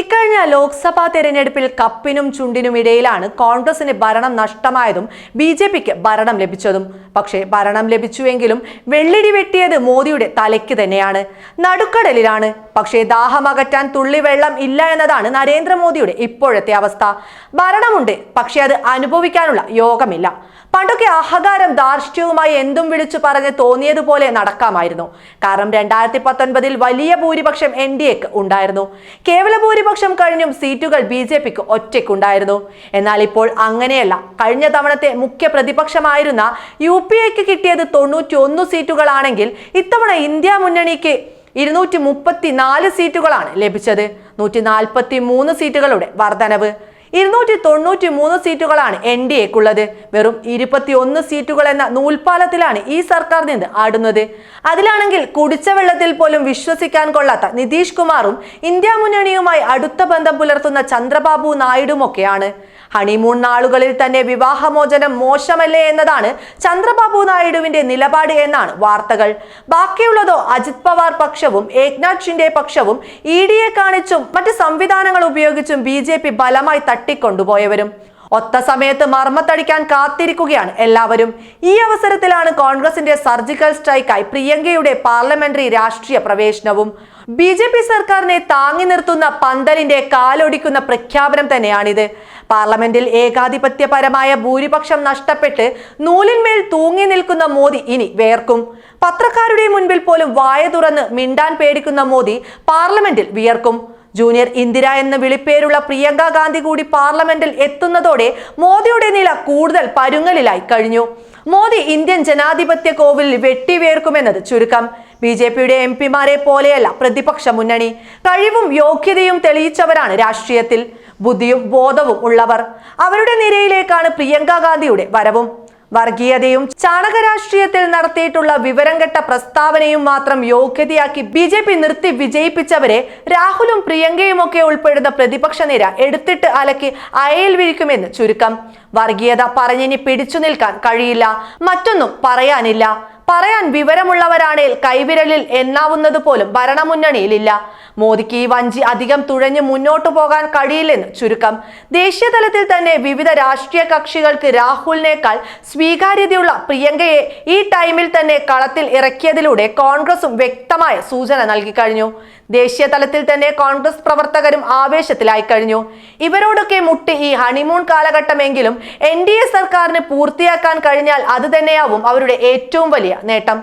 ഇക്കഴിഞ്ഞ ലോക്സഭാ തെരഞ്ഞെടുപ്പിൽ കപ്പിനും ചുണ്ടിനും ഇടയിലാണ് കോൺഗ്രസിന് ഭരണം നഷ്ടമായതും ബി ജെ പിക്ക് ഭരണം ലഭിച്ചതും. പക്ഷേ ഭരണം ലഭിച്ചുവെങ്കിലും വെള്ളിടി വെട്ടിയത് മോദിയുടെ തലയ്ക്ക് തന്നെയാണ്. നടുക്കടലിലാണ്. പക്ഷേ ദാഹമകറ്റാൻ തുള്ളിവെള്ളം ഇല്ല എന്നതാണ് നരേന്ദ്രമോദിയുടെ ഇപ്പോഴത്തെ അവസ്ഥ. ഭരണമുണ്ട് പക്ഷേ അത് അനുഭവിക്കാനുള്ള യോഗമില്ല. പണ്ടൊക്കെ അഹങ്കാരം ധാർഷ്ട്യവുമായി എന്തും വിളിച്ചു പറഞ്ഞ് തോന്നിയതുപോലെ നടക്കാമായിരുന്നു. കാരണം രണ്ടായിരത്തി പത്തൊൻപതിൽ വലിയ ഭൂരിപക്ഷം എൻ ഡി എക്ക് ഉണ്ടായിരുന്നു. കേവല ഭൂരിപക്ഷം കഴിഞ്ഞും സീറ്റുകൾ ബി ജെ പിക്ക് ഒറ്റയ്ക്കുണ്ടായിരുന്നു. എന്നാൽ ഇപ്പോൾ അങ്ങനെയല്ല. കഴിഞ്ഞ തവണത്തെ മുഖ്യ പ്രതിപക്ഷമായിരുന്ന യു പി എക്ക് കിട്ടിയത് തൊണ്ണൂറ്റി ഒന്ന് സീറ്റുകളാണെങ്കിൽ ഇത്തവണ ഇന്ത്യ മുന്നണിക്ക് ഇരുന്നൂറ്റി മുപ്പത്തി നാല് സീറ്റുകളാണ് ലഭിച്ചത്. നൂറ്റി നാൽപ്പത്തി മൂന്ന് സീറ്റുകളുടെ വർധനവ്. ഇരുന്നൂറ്റി തൊണ്ണൂറ്റി മൂന്ന് സീറ്റുകളാണ് എൻ ഡി എക്കുള്ളത്. വെറും ഇരുപത്തി ഒന്ന് സീറ്റുകൾ എന്ന നൂൽപാലത്തിലാണ് ഈ സർക്കാർ നിന്ന് ആടുന്നത്. അതിലാണെങ്കിൽ കുടിച്ച വെള്ളത്തിൽ പോലും വിശ്വസിക്കാൻ കൊള്ളാത്ത നിതീഷ് കുമാറും ഇന്ത്യ മുന്നണിയുമായി അടുത്ത ബന്ധം പുലർത്തുന്ന ചന്ദ്രബാബു നായിഡുമൊക്കെയാണ്. ഹണിമൂൺ നാളുകളിൽ തന്നെ വിവാഹമോചനം മോശമല്ലേ എന്നതാണ് ചന്ദ്രബാബു നായിഡുവിന്റെ നിലപാട് എന്നാണ് വാർത്തകൾ. ബാക്കിയുള്ളതോ അജിത് പവാർ പക്ഷവും ഏക്നാഥ് ഷിൻഡെ പക്ഷവും ഇ ഡിയെ കാണിച്ചും മറ്റ് സംവിധാനങ്ങൾ ഉപയോഗിച്ചും ബി ജെ പി ബലമായി തട്ടിക്കൊണ്ടുപോയവരും. ഒത്ത സമയത്ത് മർമ്മത്തടിക്കാൻ കാത്തിരിക്കുകയാണ് എല്ലാവരും. ഈ അവസരത്തിലാണ് കോൺഗ്രസിന്റെ സർജിക്കൽ സ്ട്രൈക്കായി പ്രിയങ്കയുടെ പാർലമെന്ററി രാഷ്ട്രീയ പ്രവേശനവും. ബി ജെ പി സർക്കാരിനെ താങ്ങി നിർത്തുന്ന പന്തലിന്റെ കാലൊടിക്കുന്ന പ്രഖ്യാപനം തന്നെയാണിത്. പാർലമെന്റിൽ ഏകാധിപത്യപരമായ ഭൂരിപക്ഷം നഷ്ടപ്പെട്ട് നൂലിന്മേൽ തൂങ്ങി നിൽക്കുന്ന മോദി ഇനി വേർക്കും. പത്രക്കാരുടെ മുൻപിൽ പോലും വായ തുറന്ന് മിണ്ടാൻ പേടിക്കുന്ന മോദി പാർലമെന്റിൽ വിയർക്കും. ജൂനിയർ ഇന്ദിര എന്ന വിളിപ്പേരുള്ള പ്രിയങ്ക ഗാന്ധി കൂടി പാർലമെന്റിൽ എത്തുന്നതോടെ മോദിയുടെ നില കൂടുതൽ പരുങ്ങലിലായി കഴിഞ്ഞു. മോദി ഇന്ത്യൻ ജനാധിപത്യ കോവിലിൽ വെട്ടിവേർക്കുമെന്നത് ചുരുക്കം. ബി ജെ പിയുടെ എം പിമാരെ പോലെയല്ല പ്രതിപക്ഷ മുന്നണി. കഴിവും യോഗ്യതയും തെളിയിച്ചവരാണ് രാഷ്ട്രീയത്തിൽ. ബുദ്ധിയും ബോധവും ഉള്ളവർ. അവരുടെ നിരയിലേക്കാണ് പ്രിയങ്ക ഗാന്ധിയുടെ വരവും. വർഗീയതയും ചാണക രാഷ്ട്രീയത്തിൽ നടത്തിയിട്ടുള്ള വിവരം കെട്ട പ്രസ്താവനയും മാത്രം യോഗ്യതയാക്കി ബി ജെ പി നിർത്തി വിജയിപ്പിച്ചവരെ രാഹുലും പ്രിയങ്കയും ഒക്കെ ഉൾപ്പെടുന്ന പ്രതിപക്ഷ നിര എടുത്തിട്ട് അലക്കി അയൽ വിരിക്കുമെന്ന് ചുരുക്കം. വർഗീയത പറഞ്ഞിനി പിടിച്ചു നിൽക്കാൻ കഴിയില്ല. മറ്റൊന്നും പറയാനില്ല. പറയാൻ വിവരമുള്ളവരാണേൽ കൈവിരലിൽ എണ്ണാവുന്നത് പോലും ഭരണമുന്നണിയിലില്ല. മോദിക്ക് ഈ വഞ്ചി അധികം തുഴഞ്ഞ് മുന്നോട്ടു പോകാൻ കഴിയില്ലെന്ന് ചുരുക്കം. ദേശീയ തലത്തിൽ തന്നെ വിവിധ രാഷ്ട്രീയ കക്ഷികൾക്ക് രാഹുലിനേക്കാൾ സ്വീകാര്യതയുള്ള പ്രിയങ്കയെ ഈ ടൈമിൽ തന്നെ കളത്തിൽ ഇറക്കിയതിലൂടെ കോൺഗ്രസും വ്യക്തമായ സൂചന നൽകി കഴിഞ്ഞു. ദേശീയ തലത്തിൽ തന്നെ കോൺഗ്രസ് പ്രവർത്തകരും ആവേശത്തിലായി കഴിഞ്ഞു. ഇവരോടൊക്കെ മുട്ടി ഈ ഹണിമൂൺ കാലഘട്ടമെങ്കിലും എൻ ഡി എ സർക്കാരിന് പൂർത്തിയാക്കാൻ കഴിഞ്ഞാൽ അത് തന്നെയാവും അവരുടെ ഏറ്റവും വലിയ നേട്ടം.